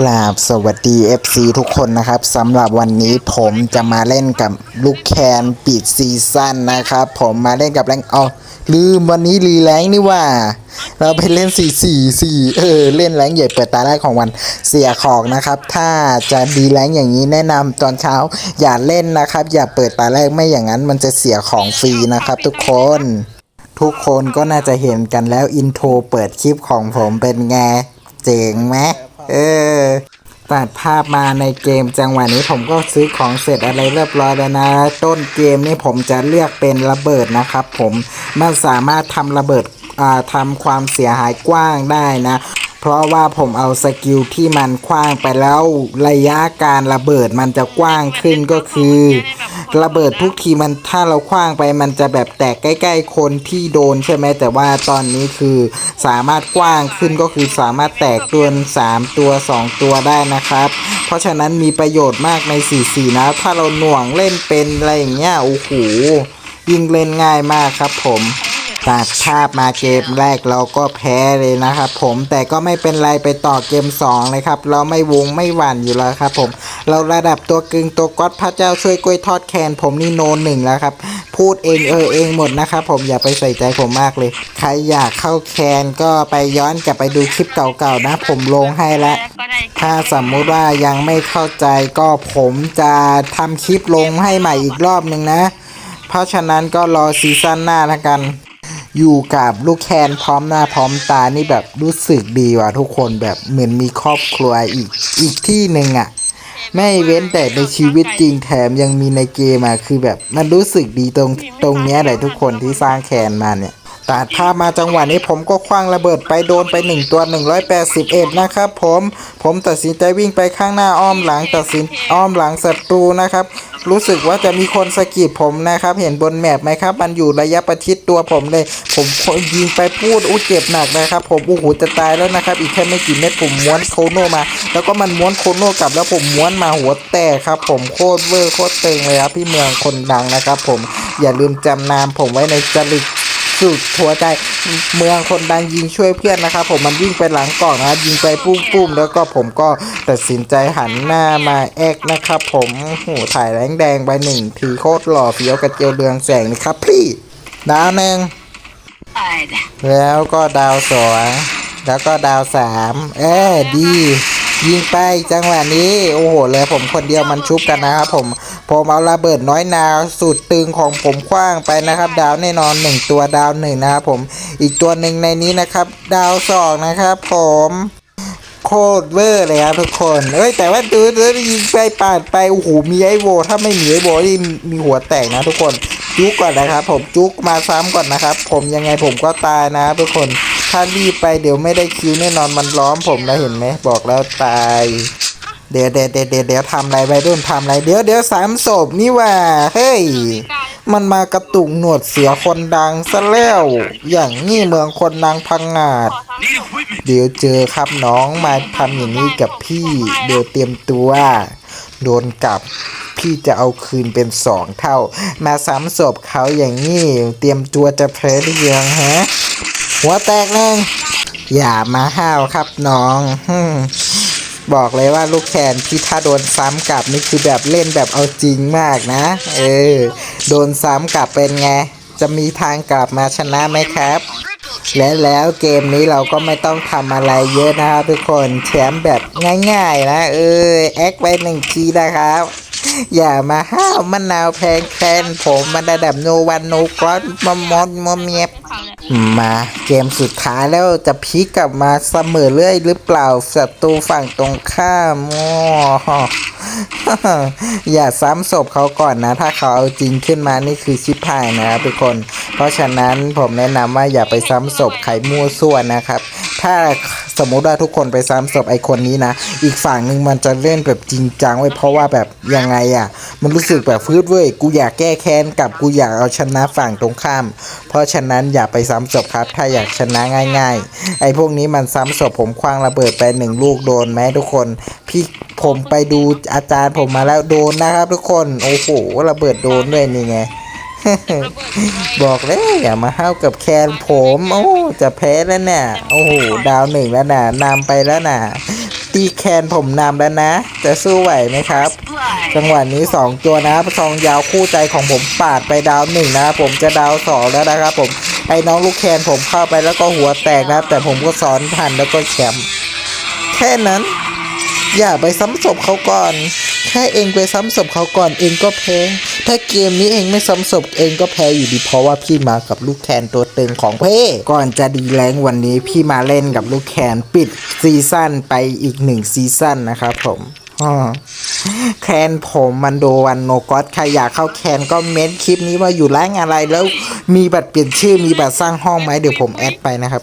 กราบสวัสดี FC ทุกคนนะครับสำหรับวันนี้ผมจะมาเล่นกับลูกแคนปิดซีซั่นนะครับ ผมมาเล่นกับแรงเอาลืมวันนี้รีแรงนี่ว่า เราไปเล่น 4 4 4 เออ เล่นแรงใหญ่เปิดตาแรกของวันเสียของนะครับ ถ้าจะดีแรงอย่างนี้แนะนำตอนเช้า อย่าเล่นนะครับ อย่าเปิดตาแรกไม่อย่างนั้นมันจะเสียของฟรีนะครับ ทุกคนทุกคนก็น่าจะเห็นกันแล้วอินโทรเปิดคลิปของผมเป็นไง เจ๋งไหม เออตัดภาพมาในเกมจังหวะนี้ผมก็ซื้อของเสร็จอะไรเรียบร้อยแล้วนะ ต้นเกมนี่ผมจะเลือกเป็นระเบิดนะครับผมมันสามารถทำระเบิดอ่าทำความเสียหายกว้างได้นะ เพราะว่าผมเอาสกิลที่มันคว้างไปแล้วระยะการระเบิดมันจะกว้างขึ้นก็คือ ระเบิดทุกทีมันถ้าเราคว้างไปมันจะแบบแตกใกล้ ๆ คนที่โดนใช่ไหมแต่ว่าตอนนี้คือสามารถกว้างขึ้นก็คือสามารถแตกตัว3ตัว 2 ตัวได้นะครับ เพราะฉะนั้นมีประโยชน์มากใน 4-4 นะ ถ้าเราหน่วงเล่นเป็นอะไรอย่างเงี้ยโอ้โหยิงเล่นง่ายมากครับผม ตัดภาพมาเกมแรกเราก็แพ้เลยนะครับผมแต่ก็ไม่เป็นไรไปต่อเกม2เลยครับเราไม่วงไม่หวั่นอยู่แล้วครับผมเราระดับตัวกึ่งตัวก๊อตพระเจ้าช่วยกล้วยทอดแคนผมนี่โนนหนึ่งแล้วครับพูดเองเออเองหมดนะครับผมอย่าไปใส่ใจผมมากเลย ใครอยากเข้าแคนก็ไปย้อนกลับไปดูคลิปเก่าๆนะ ผมลงให้แล้วถ้าสมมุติว่ายังไม่เข้าใจก็ผมจะทำคลิปลงให้ใหม่อีกรอบหนึ่งนะ เพราะฉะนั้นก็รอซีซั่นหน้าละกัน อยู่กับลูกแคนพร้อมหน้าพร้อมตานี่แบบรู้สึกดีว่ะทุกคนแบบเหมือนมีครอบครัวอีกอีกที่หนึ่งอะ่ะ ไม่เว้นแต่ในชีวิตจริงแถมยังมีในเกมอะคือแบบมันรู้สึกดีตรงตรงเนี้ยแหละทุกคนที่สร้างแคนมาเนี่ยตัดภาพมาจังหวะนี้ผมก็คว้างระเบิดไปโดนไป 1 ตัว 181 นะครับผม ผมตัดสินใจวิ่งไปข้างหน้าอ้อมหลังตัดสินอ้อมหลังศัตรูนะครับ รู้สึกว่าจะมีคนสะกิดผมนะครับ เห็นบนแมปไหมครับ มันอยู่ระยะประชิดตัวผมเลย ผมยิงไปพูดอู้เจ็บหนักนะครับ ผมโอ้โหจะตายแล้วนะครับ อีกแค่ไม่กี่เม็ดผมม้วนโคโนมา แล้วก็มันม้วนโคโนกลับแล้วผมม้วนมาหัวแตกครับ ผมโคตรเวอร์โคตรเต็งเลยครับพี่เมืองคนดังนะครับ ผมอย่าลืมจำนามผมไว้ในจริต สุดหัวใจเมืองคนดังยิงช่วยเพื่อนนะครับ ผมมันวิ่งไปหลังกล่องนะครับยิงไปปุ้มปุ้มๆแล้วก็ผมก็ตัดสินใจหันหน้ามาแอกนะครับ ผมโอ้โหถ่ายแรงแดงไปหนึ่งทีโคตรหล่อเฟี้ยวกระเจียวเรืองแสงนะครับพี่ดาวหนึ่งแล้วก็ดาวสองแล้วก็ดาวสามเออดี ยิงไปจังหวะนี้ โอ้โหเลยผมคนเดียวมันชุบกันนะครับผมผมเอาระเบิดน้อยนาสุดตึงของผมคว้างไปนะครับ ดาวแน่นอนหนึ่งตัวดาวหนึ่งนะครับผมอีกตัวหนึ่งในนี้นะครับ ดาวสองนะครับ ผมโคตรเวอร์เลยครับทุกคน เอ้ยแต่ว่าดูดูยิงไปปาดไปโอ้โหมีไอโวถ้าไม่มีไอโวนี่มีหัวแตกนะทุกคน จุกก่อนนะครับ ผมจุกมาซ้ำก่อนนะครับ ผมยังไงผมก็ตายนะทุกคนถ้ารีบไปเดี๋ยวไม่ได้คิวแน่นอนมันล้อมผมนะเห็นไหมบอกแล้วตายเดี๋ยวเดี๋ยวเดี๋ยวเดี๋ยวทำอะไรไปรุ่นทำอะไรเดี๋ยวเดี๋ยวสามศพนี่ว่าเฮ้ยมันมากระตุกหนวดเสียคนดังซะแล้ว อย่างนี้เมืองคนดังพังงาด เดี๋ยวเจอครับน้องมาทำอย่างนี้กับพี่ เดี๋ยวเตรียมตัว โดนกลับ พี่จะเอาคืนเป็นสองเท่า มาซ้ำศพเขาอย่างนี้ เตรียมตัวจะเพลหรือยังฮะ หัวแตกหนึ่งอย่ามาห้าวครับน้องบอกเลยว่าลูกแคนที่ถ้าโดนซ้ำกลับนี่คือแบบเล่นแบบเอาจริงมากนะ เออ โดนซ้ำกลับเป็นไง จะมีทางกลับมาชนะไหมครับ และแล้วเกมนี้เราก็ไม่ต้องทำอะไรเยอะนะครับทุกคนแชมป์แบบง่ายๆนะ เออ แอคไปหนึ่งทีนะครับ อย่ามาห้าวมะนาวแพงแคนผมมันระดับโนวันโนกรอนมอมอนมอมเมียบมาเกมสุดท้ายแล้วจะพลิกกลับมาเสมอเรื่อยหรือเปล่าศัตรูฝั่งตรงข้ามโอ้อย่าซ้ำศพเขาก่อนนะ ถ้าเขาเอาจริงขึ้นมานี่คือชิบหายนะครับทุกคน เพราะฉะนั้นผมแนะนำว่าอย่าไปซ้ำศพไข่มั่วส่วนนะครับ ถ้าสมมุติว่าทุกคนไปซ้ำศพไอคนนี้นะ อีกฝั่งหนึ่งมันจะเล่นแบบจริงจังไว้ยเพราะว่าแบบยังไงอะ่ะ มันรู้สึกแบบฟืดเว้ยกูอยากแก้แค้นกับกูอยากเอาชนะฝั่งตรงข้าม เพราะฉะนั้นอย่าไปซ้ำศพครับ ถ้าอยากชนะง่าย ๆ ไอพวกนี้มันซ้ำศพผมคว้างระเบิดไปหนึ่งลูกโดนไหมทุกคนพี่ผมไปดูอาจารย์ผมมาแล้วโดนนะครับ ทุกคนโอ้โหระเบิดโดนด้วยนี่ไง บอกเลยอย่ามาห้าวกับแคนผม โอ้จะแพ้แล้วเนี่ยโอ้โหดาวหนึ่งแล้วน่ะนำไปแล้วน่ะ ตีแคนผมนำแล้วนะ จะสู้ไหวไหมครับ จังหวะนี้2ตัวนะซองยาวคู่ใจของผมปาดไปดาวหนึ่งนะ ผมจะดาวสองแล้วนะครับผมไอ้น้องลูกแคนผมเข้าไปแล้วก็หัวแตกนะ แต่ผมก็สอนทันแล้วก็แชมป์แค่นั้น อย่าไปซ้ำศพเขาก่อน แค่เองไปซ้ำศพเขาก่อนเองก็แพ้ ถ้าเกมนี้เองไม่ซ้ำศพเองก็แพ้อยู่ดีเพราะว่าพี่มากับลูกแคนตัวตึงของเพ่ก่อนจะดีแรงวันนี้พี่มาเล่นกับลูกแคนปิดซีซั่นไปอีกหนึ่งซีซั่นนะครับผมแคนผมมันโดวันโนกอตใครอยากเข้าแคนก็เม้นคลิปนี้ว่าอยู่แรงอะไรแล้วมีบัตรเปลี่ยนชื่อมีบัตรสร้างห้องไหมเดี๋ยวผมแอดไปนะครับ